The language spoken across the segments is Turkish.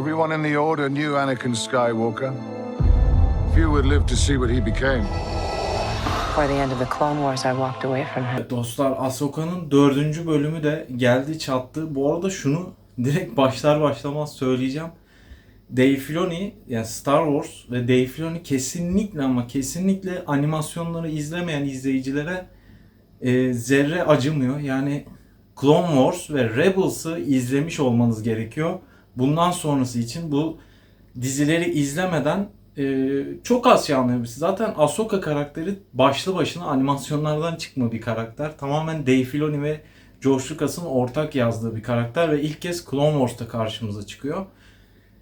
Everyone in the Order knew Anakin Skywalker. Few would live to see what he became. Before the end of the Clone Wars, I walked away from him. Dostlar Ahsoka'nın dördüncü bölümü de geldi çattı. Bu arada şunu direkt başlar başlamaz söyleyeceğim. Dave Filoni yani Star Wars ve Dave Filoni kesinlikle ama kesinlikle animasyonları izlemeyen izleyicilere e, zerre acımıyor. Yani Clone Wars ve Rebels'ı izlemiş olmanız gerekiyor. Bundan sonrası için bu dizileri izlemeden e, çok az şey anlayabilirsiniz. Zaten Ahsoka karakteri başlı başına animasyonlardan çıkma bir karakter. Tamamen Dave Filoni ve George Lucas'ın ortak yazdığı bir karakter ve ilk kez Clone Wars'ta karşımıza çıkıyor.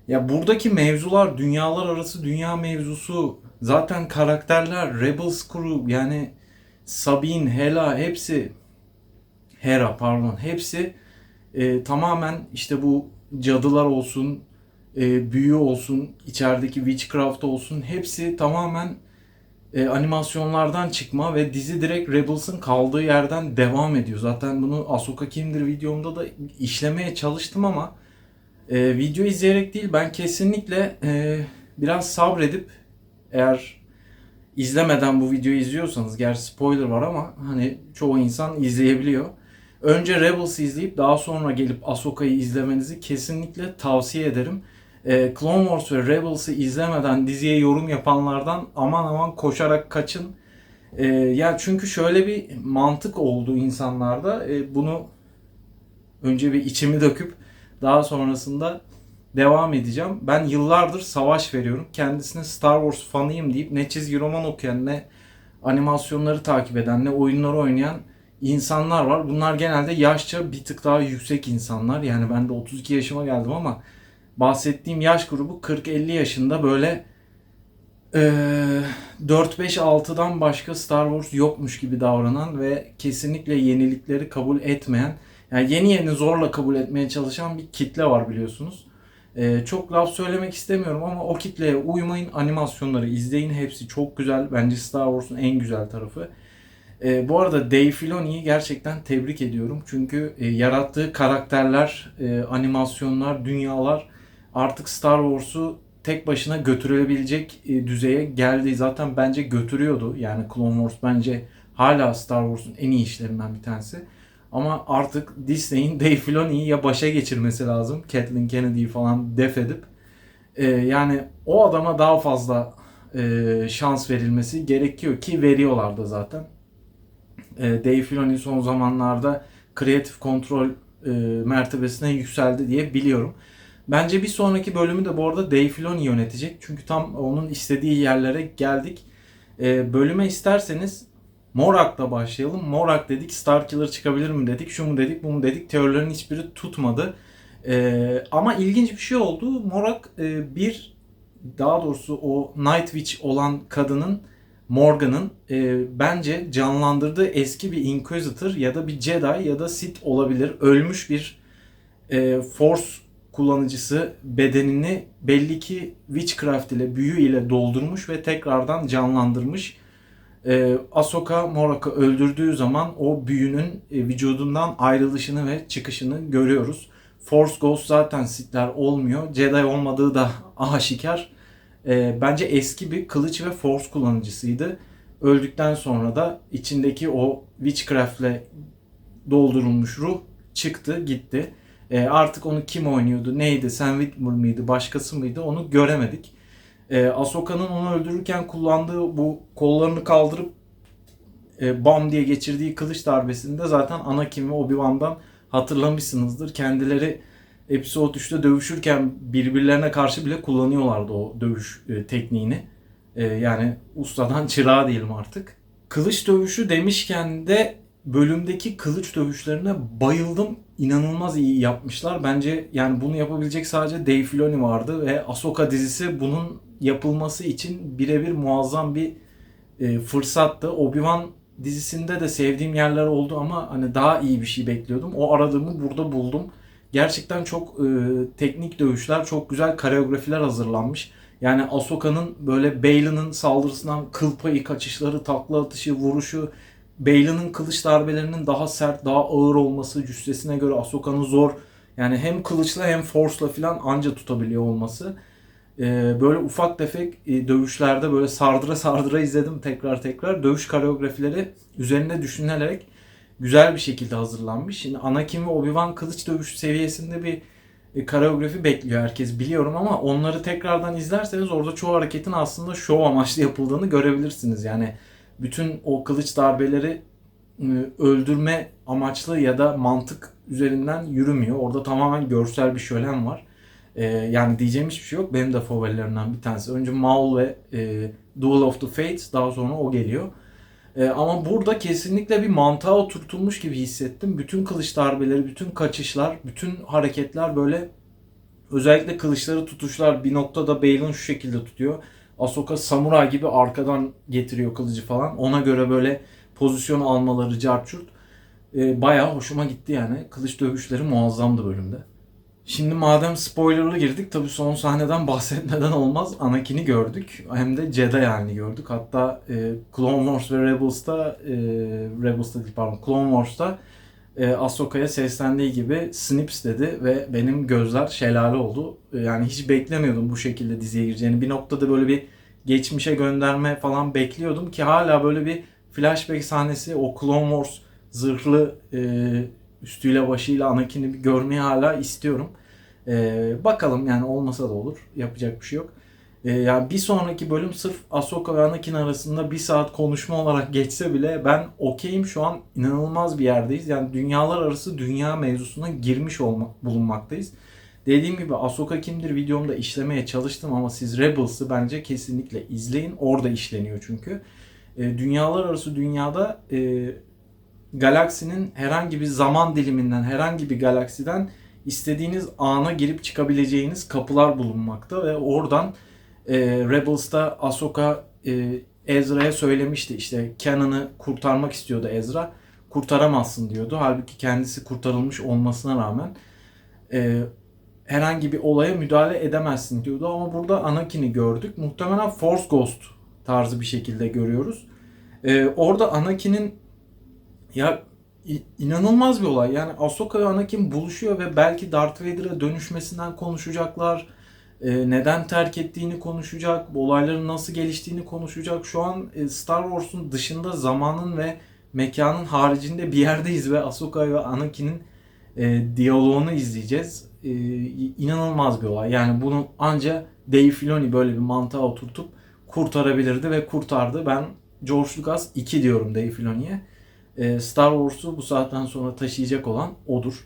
Ya buradaki mevzular dünyalar arası dünya mevzusu zaten karakterler Rebels Crew yani Sabine, Hela hepsi Hera pardon hepsi e, tamamen işte bu cadılar olsun e, büyü olsun içerideki witchcraft olsun hepsi tamamen e, animasyonlardan çıkma ve dizi direkt Rebels'ın kaldığı yerden devam ediyor. Zaten bunu Ahsoka kimdir videomda da işlemeye çalıştım ama e, video izleyerek değil ben kesinlikle e, biraz sabredip eğer izlemeden bu videoyu izliyorsanız gerçi spoiler var ama hani çoğu insan izleyebiliyor. Önce Rebels'ı izleyip daha sonra gelip Ahsoka'yı izlemenizi kesinlikle tavsiye ederim. Ee, Clone Wars ve Rebels'ı izlemeden diziye yorum yapanlardan aman aman koşarak kaçın. Ee, ya çünkü şöyle bir mantık oldu insanlarda. Ee, bunu önce bir içimi döküp daha sonrasında devam edeceğim. Ben yıllardır savaş veriyorum. Kendisine Star Wars fanıyım deyip ne çizgi roman okuyan ne animasyonları takip eden ne oyunları oynayan insanlar var. Bunlar genelde yaşça bir tık daha yüksek insanlar. Yani ben de 32 yaşıma geldim ama bahsettiğim yaş grubu 40-50 yaşında böyle eee 4-5-6'dan başka Star Wars yokmuş gibi davranan ve kesinlikle yenilikleri kabul etmeyen yani yeni yeni zorla kabul etmeye çalışan bir kitle var biliyorsunuz. Ee, çok laf söylemek istemiyorum ama o kitleye uymayın. Animasyonları izleyin. Hepsi çok güzel. Bence Star Wars'un en güzel tarafı. Ee, bu arada Dave Filoni'yi gerçekten tebrik ediyorum. Çünkü e, yarattığı karakterler, e, animasyonlar, dünyalar artık Star Wars'u tek başına götürülebilecek e, düzeye geldi. Zaten bence götürüyordu. Yani Clone Wars bence hala Star Wars'un en iyi işlerinden bir tanesi. Ama artık Disney'in Dave Filoni'yi ya başa geçirmesi lazım. Kathleen Kennedy'yi falan def edip. e, yani o adama daha fazla e, şans verilmesi gerekiyor ki veriyorlar da zaten. E, Dave Filoni son zamanlarda kreatif kontrol e, mertebesine yükseldi diye biliyorum. Bence bir sonraki bölümü de bu arada Dave Filoni yönetecek. Çünkü tam onun istediği yerlere geldik. E, bölüme isterseniz Morak'la başlayalım. Morak dedik, Starkiller çıkabilir mi dedik, şu mu dedik, bu mu dedik. Teorilerin hiçbiri tutmadı. Ee, ama ilginç bir şey oldu. Morak e, bir, daha doğrusu o Night Witch olan kadının Morgan'ın e, bence canlandırdığı eski bir Inquisitor ya da bir Jedi ya da Sith olabilir. Ölmüş bir e, Force kullanıcısı bedenini belli ki Witchcraft ile, büyü ile doldurmuş ve tekrardan canlandırmış e, Ahsoka Morak'ı öldürdüğü zaman o büyünün e, vücudundan ayrılışını ve çıkışını görüyoruz. Force Ghost zaten Sith'ler olmuyor. Jedi olmadığı da aşikar. E, bence eski bir kılıç ve Force kullanıcısıydı. Öldükten sonra da içindeki o Witchcraft'le doldurulmuş ruh çıktı gitti. E, artık onu kim oynuyordu, neydi, Sam Witwer mıydı, başkası mıydı onu göremedik. E, Ahsoka'nın onu öldürürken kullandığı bu kollarını kaldırıp e, bam diye geçirdiği kılıç darbesinde zaten Anakin ve Obi-Wan'dan hatırlamışsınızdır. Kendileri Episode 3'te dövüşürken birbirlerine karşı bile kullanıyorlardı o dövüş e, tekniğini. E, yani ustadan çırağı diyelim artık. Kılıç dövüşü demişken de bölümdeki kılıç dövüşlerine bayıldım. İnanılmaz iyi yapmışlar. Bence yani bunu yapabilecek sadece Dave Filoni vardı ve Ahsoka dizisi bunun yapılması için birebir muazzam bir e, fırsattı. Obi-Wan dizisinde de sevdiğim yerler oldu ama hani daha iyi bir şey bekliyordum. O aradığımı burada buldum. Gerçekten çok e, teknik dövüşler, çok güzel koreografiler hazırlanmış. Yani Ahsoka'nın böyle Baylan'ın saldırısından kıl payı kaçışları, takla atışı, vuruşu, Baylan'ın kılıç darbelerinin daha sert, daha ağır olması, cüssesine göre Ahsoka'nın zor Yani hem kılıçla hem force'la falan anca tutabiliyor olması. Ee, böyle ufak tefek e, dövüşlerde böyle sardıra sardıra izledim tekrar tekrar. Dövüş koreografileri üzerinde düşünülerek güzel bir şekilde hazırlanmış. Şimdi Anakin ve Obi-Wan kılıç dövüşü seviyesinde bir e, koreografi bekliyor herkes biliyorum ama onları tekrardan izlerseniz orada çoğu hareketin aslında şov amaçlı yapıldığını görebilirsiniz. Yani bütün o kılıç darbeleri e, öldürme amaçlı ya da mantık üzerinden yürümüyor. Orada tamamen görsel bir şölen var. E, yani diyeceğim hiçbir şey yok. Benim de favorilerimden bir tanesi. Önce Maul ve e, Duel of the Fates daha sonra o geliyor. E, ama burada kesinlikle bir mantığa oturtulmuş gibi hissettim. Bütün kılıç darbeleri, bütün kaçışlar, bütün hareketler böyle özellikle kılıçları tutuşlar bir noktada Balin şu şekilde tutuyor. Ahsoka samuray gibi arkadan getiriyor kılıcı falan. Ona göre böyle pozisyon almaları carçurt. E, bayağı hoşuma gitti yani. Kılıç dövüşleri muazzamdı bölümde. Şimdi madem spoilerlı girdik tabii son sahneden bahsetmeden olmaz. Anakin'i gördük. Hem de Jedi halini gördük. Hatta e, Clone Wars ve Rebels'ta e, Rebels'ta değil pardon Clone Wars'ta e, Ahsoka'ya seslendiği gibi Snips dedi ve benim gözler şelale oldu. E, Yani hiç beklemiyordum bu şekilde diziye gireceğini. Bir noktada böyle bir geçmişe gönderme falan bekliyordum ki hala böyle bir flashback sahnesi o Clone Wars zırhlı e, üstüyle başıyla Anakin'i bir görmeyi hala istiyorum. E, bakalım yani olmasa da olur. Yapacak bir şey yok. E, yani bir sonraki bölüm sırf Ahsoka ve Anakin arasında bir saat konuşma olarak geçse bile ben okeyim şu an inanılmaz bir yerdeyiz. Yani dünyalar arası dünya mevzusuna girmiş olma, bulunmaktayız. Dediğim gibi Ahsoka kimdir videomda işlemeye çalıştım ama siz Rebels'ı bence kesinlikle izleyin. Orada işleniyor çünkü. E, dünyalar arası dünyada e, galaksinin herhangi bir zaman diliminden, herhangi bir galaksiden istediğiniz ana girip çıkabileceğiniz kapılar bulunmakta ve oradan e, Rebels'ta Ahsoka e, Ezra'ya söylemişti işte Kanan'ı kurtarmak istiyordu Ezra. Kurtaramazsın diyordu. Halbuki kendisi kurtarılmış olmasına rağmen e, herhangi bir olaya müdahale edemezsin diyordu. Ama burada Anakin'i gördük. Muhtemelen Force Ghost tarzı bir şekilde görüyoruz. E, orada Anakin'in ya inanılmaz bir olay. Yani Ahsoka ve Anakin buluşuyor ve belki Darth Vader'a dönüşmesinden konuşacaklar. Ee, neden terk ettiğini konuşacak. Bu olayların nasıl geliştiğini konuşacak. Şu an e, Star Wars'un dışında zamanın ve mekanın haricinde bir yerdeyiz ve Ahsoka ve Anakin'in e, diyaloğunu izleyeceğiz. E, inanılmaz bir olay. Yani bunu anca Dave Filoni böyle bir mantığa oturtup kurtarabilirdi ve kurtardı. Ben George Lucas 2 diyorum Dave Filoni'ye. E, Star Wars'u bu saatten sonra taşıyacak olan odur.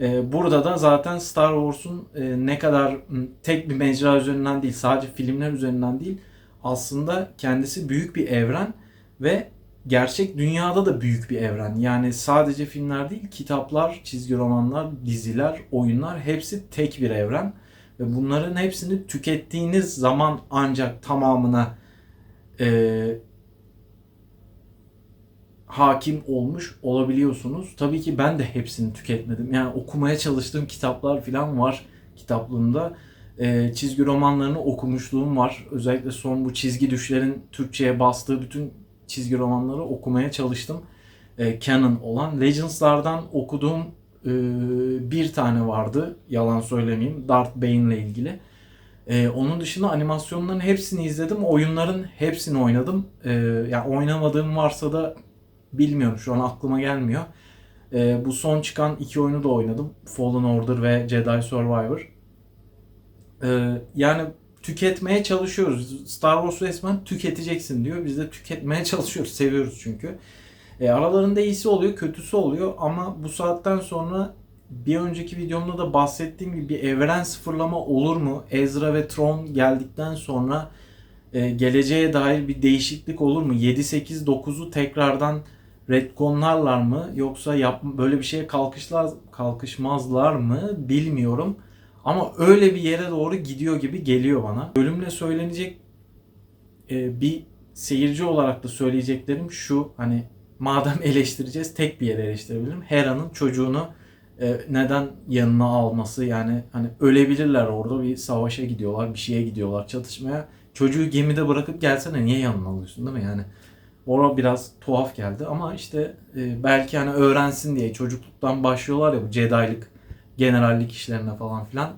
E, Burada da zaten Star Wars'un e, ne kadar tek bir mecra üzerinden değil, sadece filmler üzerinden değil, aslında kendisi büyük bir evren ve gerçek dünyada da büyük bir evren. Yani sadece filmler değil, kitaplar, çizgi romanlar, diziler, oyunlar hepsi tek bir evren. Ve bunların hepsini tükettiğiniz zaman ancak tamamına e, hakim olmuş olabiliyorsunuz. Tabii ki ben de hepsini tüketmedim. Yani okumaya çalıştığım kitaplar falan var kitaplığımda. Ee, çizgi romanlarını okumuşluğum var. Özellikle son bu çizgi düşlerin Türkçe'ye bastığı bütün çizgi romanları okumaya çalıştım. Ee, canon olan. Legends'lardan okuduğum e, bir tane vardı. Yalan söylemeyeyim. Darth Bane ile ilgili. Ee, onun dışında animasyonların hepsini izledim. Oyunların hepsini oynadım. Ee, yani oynamadığım varsa da bilmiyorum şu an aklıma gelmiyor. Ee, bu son çıkan iki oyunu da oynadım. Fallen Order ve Jedi Survivor. Ee, yani tüketmeye çalışıyoruz. Star Wars resmen tüketeceksin diyor. Biz de tüketmeye çalışıyoruz. Seviyoruz çünkü. Ee, aralarında iyisi oluyor, kötüsü oluyor ama bu saatten sonra bir önceki videomda da bahsettiğim gibi bir evren sıfırlama olur mu? Ezra ve Tron geldikten sonra e, geleceğe dair bir değişiklik olur mu? 7, 8, 9'u tekrardan retconlarlar mı? Yoksa yap, böyle bir şeye kalkışlar, kalkışmazlar mı? Bilmiyorum. Ama öyle bir yere doğru gidiyor gibi geliyor bana. Bölümle söylenecek e, bir seyirci olarak da söyleyeceklerim şu. Hani madem eleştireceğiz tek bir yere eleştirebilirim. Hera'nın çocuğunu e, neden yanına alması yani hani ölebilirler orada bir savaşa gidiyorlar bir şeye gidiyorlar çatışmaya çocuğu gemide bırakıp gelsene niye yanına alıyorsun değil mi yani Orada biraz tuhaf geldi ama işte e, belki hani öğrensin diye çocukluktan başlıyorlar ya bu Jedi'lık generallik işlerine falan filan.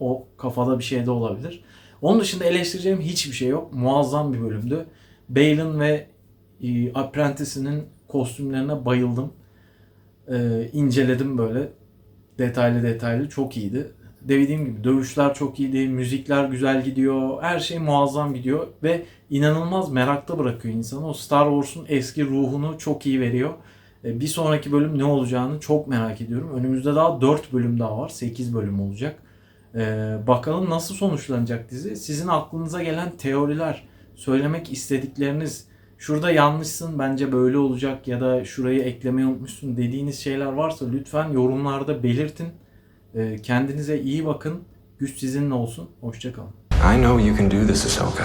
O kafada bir şey de olabilir. Onun dışında eleştireceğim hiçbir şey yok. Muazzam bir bölümdü. Bale'ın ve e, Apprentice'inin kostümlerine bayıldım. E, inceledim böyle detaylı detaylı çok iyiydi. Dediğim gibi dövüşler çok iyiydi, müzikler güzel gidiyor, her şey muazzam gidiyor ve inanılmaz merakta bırakıyor insanı. O Star Wars'un eski ruhunu çok iyi veriyor. E, Bir sonraki bölüm ne olacağını çok merak ediyorum. Önümüzde daha 4 bölüm daha var. 8 bölüm olacak. E, bakalım nasıl sonuçlanacak dizi. Sizin aklınıza gelen teoriler, söylemek istedikleriniz, şurada yanlışsın bence böyle olacak ya da şurayı eklemeyi unutmuşsun dediğiniz şeyler varsa lütfen yorumlarda belirtin. E, kendinize iyi bakın. Güç sizinle olsun. Hoşçakalın. I know you can do this, Ahsoka.